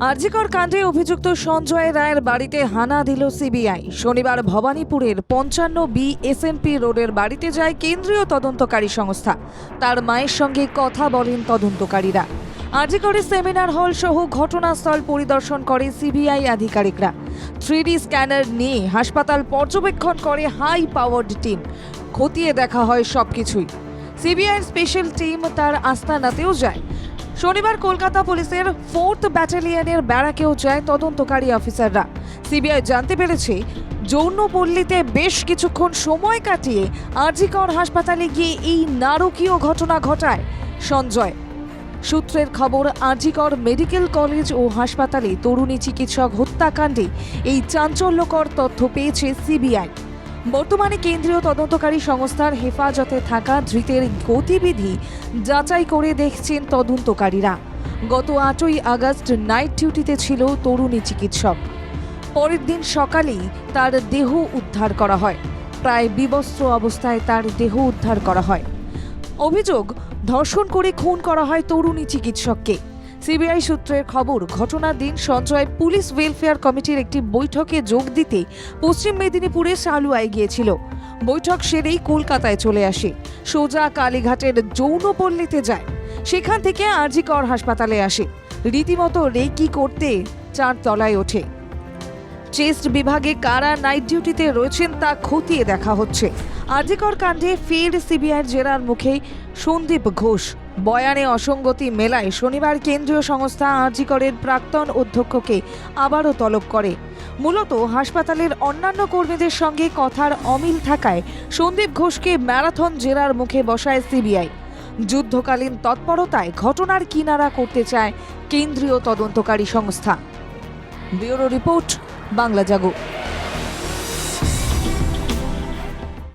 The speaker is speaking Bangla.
আরজিকর কাণ্ডে অভিযুক্ত সঞ্জয় রায়ের বাড়িতে হানা দিল সিবিআই। শনিবার ভবানীপুরের পঞ্চান্ন বি এসএনপি রোডের বাড়িতে যায় কেন্দ্রীয় তদন্তকারী সংস্থা। তার মায়ের সঙ্গে কথা বলেন তদন্তকারীরা। আরজিকরের সেমিনার হল সহ ঘটনাস্থল পরিদর্শন করে সিবিআই আধিকারিকরা। থ্রিডি স্ক্যানার নিয়ে হাসপাতাল পর্যবেক্ষণ করে হাই পাওয়ার্ড টিম। খতিয়ে দেখা হয় সবকিছুই। সিবিআইয়ের স্পেশাল টিম তার আস্তানাতেও যায়। শনিবার কলকাতা পুলিশের ফোর্থ ব্যাটালিয়নের ব্যারাকেও যায় তদন্তকারী অফিসাররা। সিবিআই জানতে পেরেছে যৌনপল্লীতে বেশ কিছুক্ষণ সময় কাটিয়ে আরজিকর হাসপাতালে গিয়ে এই নারকীয় ঘটনা ঘটায় সঞ্জয়। সূত্রের খবর, আরজিকর মেডিকেল কলেজ ও হাসপাতালে তরুণী চিকিৎসক হত্যাকাণ্ডে এই চাঞ্চল্যকর তথ্য পেয়েছে সিবিআই। বর্তমানে কেন্দ্রীয় তদন্তকারী সংস্থার হেফাজতে থাকা ধৃতের গতিবিধি যাচাই করে দেখছেন তদন্তকারীরা। গত আটই আগস্ট নাইট ডিউটিতে ছিল তরুণী চিকিৎসক। পরের দিন সকালেই তার দেহ উদ্ধার করা হয়। প্রায় বিবস্ত্র অবস্থায় তার দেহ উদ্ধার করা হয়। অভিযোগ, ধর্ষণ করে খুন করা হয় তরুণী চিকিৎসককে। সিবিআই সূত্রের খবর, ঘটনার দিন সঞ্জয় পুলিশ ওয়েলফেয়ার কমিটির একটি বৈঠকে যোগ দিতে পশ্চিম মেদিনীপুরে সালুয়ায় গিয়েছিল। বৈঠক সেরেই কলকাতায় চলে আসে। সোজা কালীঘাটের যৌনপল্লীতে যায়। সেখান থেকে আরজিকর হাসপাতালে আসে। রীতিমতো রেকি করতে চার তলায় ওঠে। চেস্ট বিভাগে কারা নাইট ডিউটিতে রয়েছেন তা খতিয়ে দেখা হচ্ছে। আরজিকর কাণ্ডে ফের সিবিআইয়ের জেরার মুখেই সন্দীপ ঘোষ। বয়ানে অসঙ্গতি মেলায় শনিবার কেন্দ্রীয় সংস্থা আরজিকরের প্রাক্তন অধ্যক্ষকে আবারও তলব করে। মূলত হাসপাতালের অন্যান্য কর্মীদের সঙ্গে কথার অমিল থাকায় সন্দীপ ঘোষকে ম্যারাথন জেরার মুখে বসায় সিবিআই। যুদ্ধকালীন তৎপরতায় ঘটনার কিনারা করতে চায় কেন্দ্রীয় তদন্তকারী সংস্থা। Bureau report, Bangla Jago.